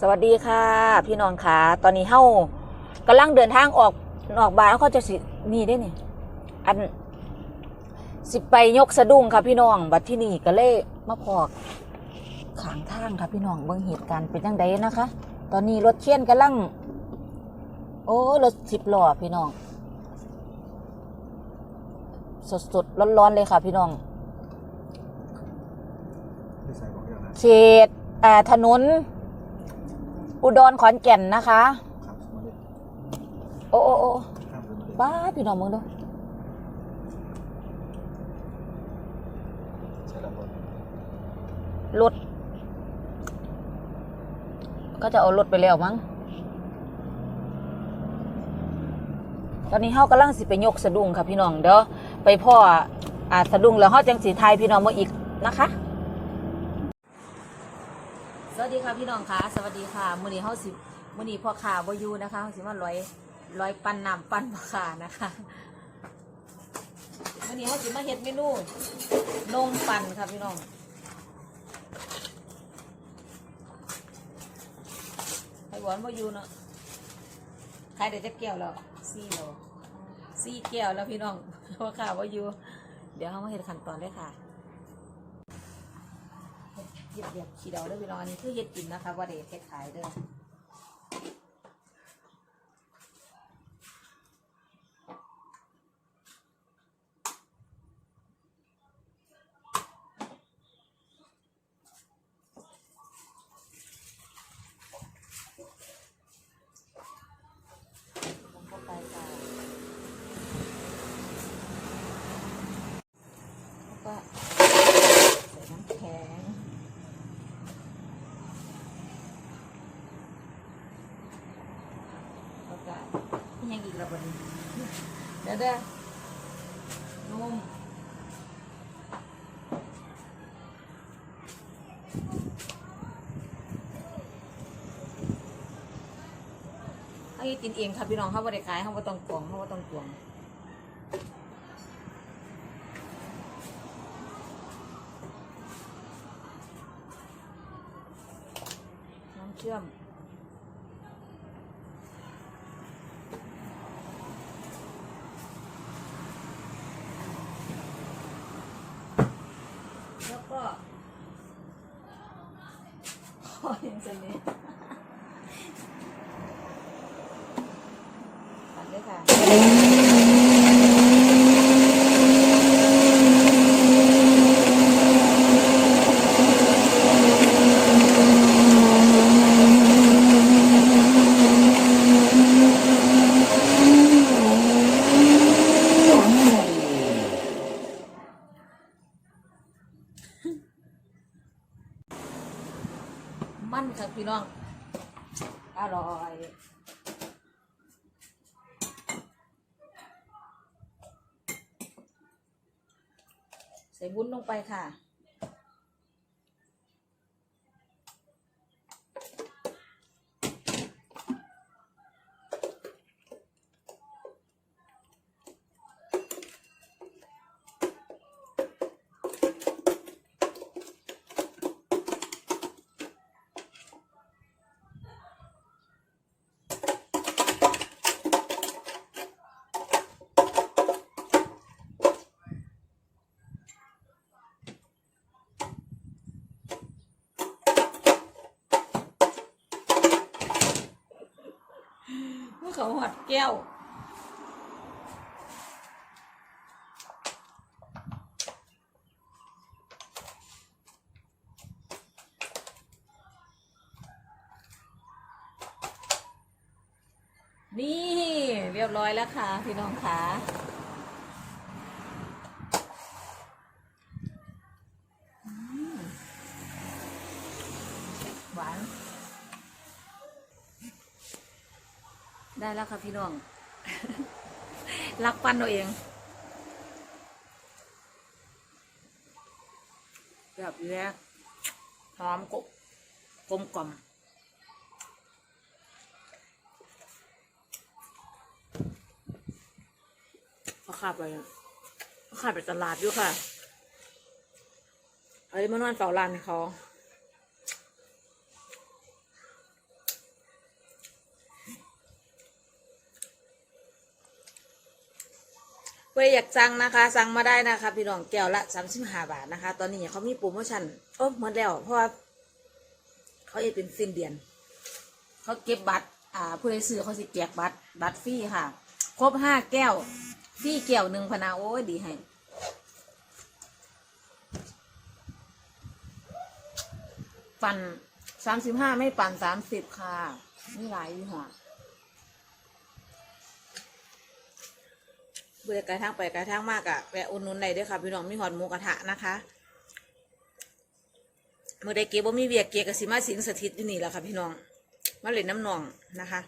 สวัสดีค่ะ พี่น้องค่ะ ตอนนี้เฮากำลังเดินทางออกออกบ้านแล้วเขาจะสินี่ได้นี่อัน สิไปยกสะดุ้งค่ะพี่น้อง บัดที่นี่ก็เลยมาพอกขางทางค่ะพี่น้องเบิ่งเหตุการณ์เป็นยังไงนะคะ ตอนนี้รถเคี่ยนกำลัง โอ้รถสิบล้อพี่น้อง สดๆร้อนๆเลยค่ะ พี่น้องที่ใส่บอกอย่างนั้นเขตอ่าถนน อุดรขอนแก่นนะคะครับมาเลยโอ้โอ้โอ้ข้ามเลยมาเลยบ้าพี่น้องมึงดูใช่แล้วบนรถก็จะเอารถไปแล้วมั้ง ตอนนี้เฮากำลังสิไปยกสะดุ้งค่ะพี่น้องเดี๋ยวไปพ่ออ่าสะดุ้งแล้วเฮาจังสีไทยพี่น้องมาอีกนะคะส วัสดีค่ะพี่น้องค่ะ สวัสดีค่ะมือนี้เฮาสิมือนี้พ่อข่าบอยู่นะคะเฮาสิมาร้อยร้อยปั้นน้ำปั้นพ่อขานะคะมือนี้เฮาสิมาเฮ็ดเมนูนมปั่นค่ะพี่น้องไอ้หวานมาอยู่เนาะขายได้จักแก้วแล้วสี่โลสี่แก้วแล้วพี่น้องพราะข่าววาอยู่เดี๋ยวเขามาเห็นขั้นตอนเลยค่ะ เหยียบบขี้เดาเด้อพี่น้องอันนี้คือเฮ็ดกินนะคะว่าเด็ดเฮ็ดขายเด้อก็ใส่น้ำแข็ง แล้วก็ นี่ยังอีกระเดเดี๋ยวเด้อนมให้กินเองค่ะพี่น้องเขาบริขายเขาบ่ต้องกวงเขาบ่ต้องกวงน้ำเชื่อม แล้วก็ ขออย่างเช่นนี้ตัดเลยค่ะมั่ี่น้อง อร่อยใส่บุ้นลงไปค่ะ แก้ว นี่เรียบร้อยแล้วค่ะ พี่น้องค่ะอืมหวาน ได้แล้วค่ะพี่น้อง รักปั้นตัวเอง แบบนี้หอมกบกลมกล่อมเขาขับไปเขาขับไปตลาดอยู่ค่ะ เอาเลยมานอนเฝ้าร้านเขา ผู้ใดอยากสั่งนะคะ สั่งมาได้นะคะพี่น้องแก้วละสามสิบห้าบาทนะคะ ตอนนี้เขามีโปรโมชั่นโอ้หมดแล้วเพราะว่าเขาเอเป็นสิ้นเดือน เขาเก็บบัตร อ่า ผู้ใดซื้อเขาสิแจกบัตร บัตรฟรีค่ะ ครบห้าแก้วฟรีแก้วหนึ่งพนาโอ้ยดีให้ปั่นสามสิบห้าไม่ปั่นสามสิบค่ะ นี่หลายอยี่ห้อ เบื่อไกลทางไปไกลทางมากอะแวะอุ่นนุนได้ด้วยค่ะพี่น้องมีหอดหมูกระทะนะคะเมื่อใดเก็บบ่มีเวียกเกียกับสิมาสิงสถิตอยู่นี่แหละค่ะพี่น้องมาเล่นน้ำนองนะคะ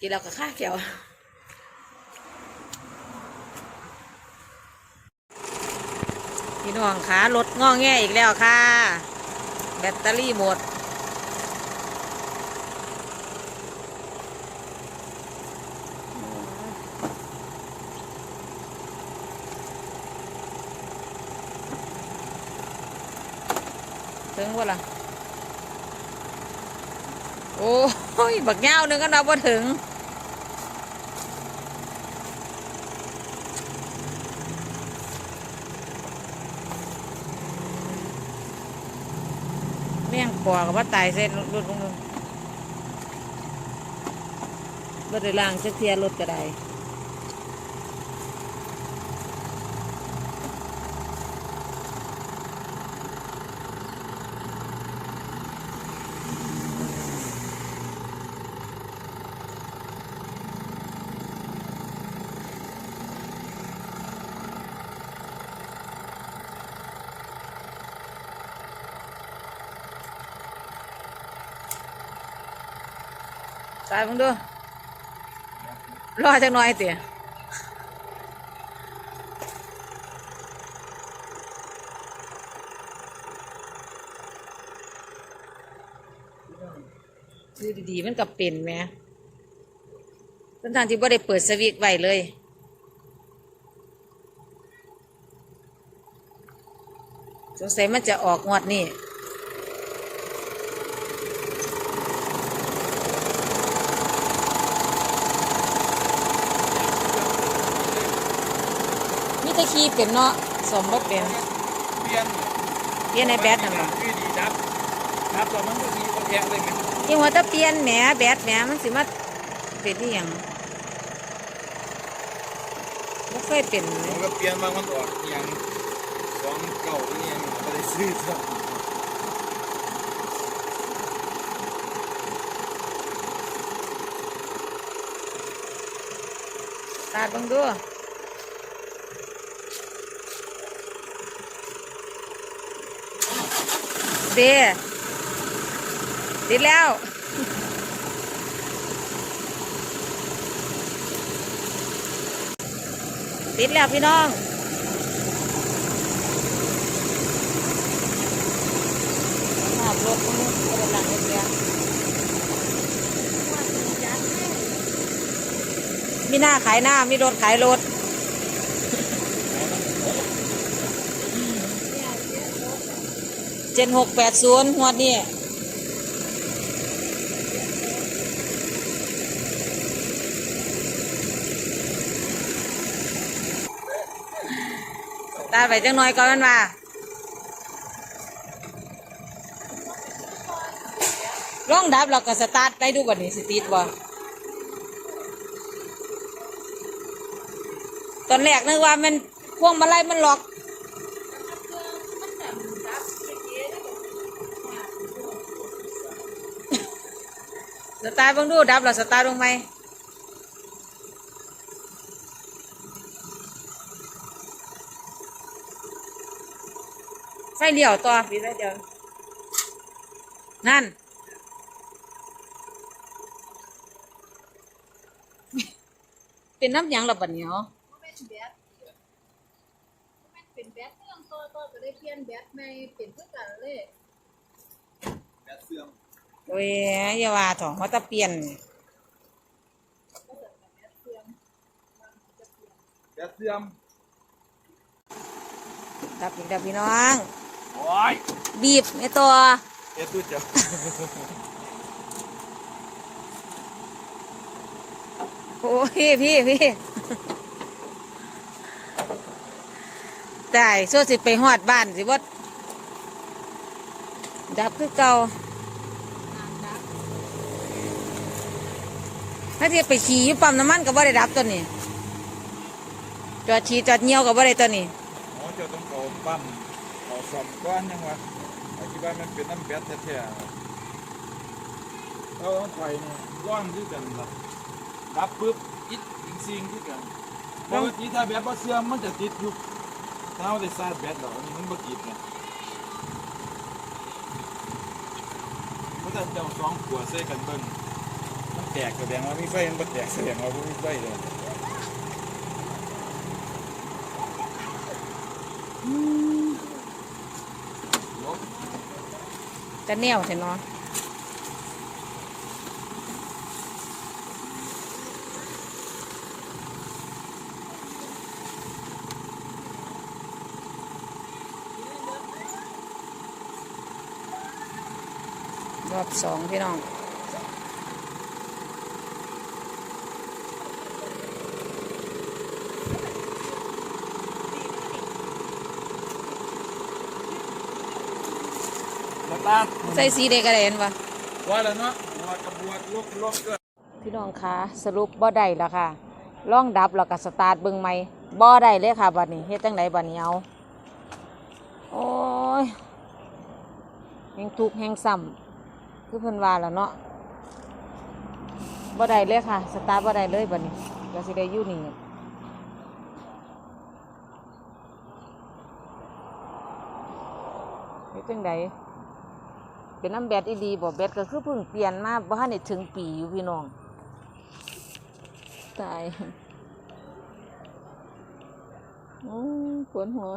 กินแล้วก็ค่าแก้วพี่น้องคะรถงอแงอีกแล้วค่ะ แบตเตอรี่หมด ถึงว่าล่ะ โอ้ย บักเงาวหนึงก็นับว่าถึง เมี่ยงปอกับว่าตายเส้นรถลงลงรถได้ล่างเสียเทียรถก็ได้ายมึงดูรอจังน่อยเตี๋ยคือดีๆมันกับเป็นไหมทั้งทางที่บ่ได้เปิดสวิตไว้เลย สงสัยมันจะออกงวดนี่ มีแตะคีเป็นเนาะสมบ่เป็นเปลี่ยนเปลี่ยนในแบตนั่นบ่คือดีครับครับตอนนั้นก็ดีก็แยะเลยไหมยังว่าแตะเปลี่ยนแหมแบตแหมมันสิมาเป็นที่หยังบ่เคยเป็นเลผมยก็เปลี่ยนบางมันออกอหย่างสองเก่าที่ยังไม่ได้ซื้อซ้ำตาดเบังดู เดติดแล้ว ติดแล้วพี่น้องขับรถมันกระดังเล็กๆมีหน้าขายหน้า มีรถขายรถ เจ็ดหกแปดศูนย์หัวดนี่ตาไปจังน้อยก่อนมันว่าลองดับแล้วก็สตาร์ทได้ดูบัดนี้สติดบ่ตอนแรกนึกว่ามันพวงมาลัยมันหลอก สตาร์ทเบิ่งดูดับแล้วสตาร์ทลงไหมไฟเลี้ยวต่อปิดไฟเดียวนั่น เป็นน้ำหยังระบัดเหนียวเป็นแบตมันเป็นแบตเครื่องตัวตัวก็ได้เปลี่ยนแบตใหม่เป็นเพื่อกันเลยแบตเสื่อม โอ้ยอย่าว่าถองเขาตะเปลี่ยนแบตเสื่อมดับอีกดับพี่น้อง โอ้ยบีบไอ้ตัว เอ็ดดูจับโอ้ยพี่พี่ตายสู้สิไปฮอดบ้านสิว่าดับคือเก่า ถ้าที่ไปขี่อยู่ปั๊มน้ำมันก็บ่ได้ดับตัวนี้จอดขี่จอดเงียวก็บ่ได้ตัวนี้หมอเจ้าต้องเอาปั๊มเอาซ่อมก้อนยังวะไอ้ที่ว่ามันเป็นน้ำแบตแท้ๆเอาของไฟนี่ร้อนคือกันล่ะดับปุ๊บอิดอิงซิงคือกันปกติถ้าแบตบ่เสื่อมมันจะติดอยู่ถ้าเอาได้ชาร์จแบตแล้วอันนี้มันบ่ติดไงเพราะเจ้าสองขัวใส่กันเบิ่งมัน แตกแสดงว่ามีไฟมันบ่แตกแสดงว่าบ่มีไฟเลยจะแนวใช่เนาะรอบสองพี่น้อง ล้วลาดใส่สีเด็กอะไรเห็นปะว่าแล้วเนาะบวชกับบวชลบลบเกิดพี่น้องคะสรุปบ่ได้แล้วค่ะล่องดับแล้วก็สตาร์ทเบิ่งใหม่บ่ได้เลยค่ะบัดนี้เฮ็ดจังไดบัดนี้เอาโอ้ยแหงทุกข์แหงซ้ำคือเพิ่นว่าแล้วเนาะบ่ได้เลยค่ะ สตาร์ทบ่ได้เลยบัดนี้ก็สิได้อยู่นี่เฮ็ดจังได เป็นน้ำแบดอีดีบอกแบดก็คือเพิ่งเปลี่ยนมาบ้านได้ถึงปีอยู่พี่น้องตายอืมปวดหัว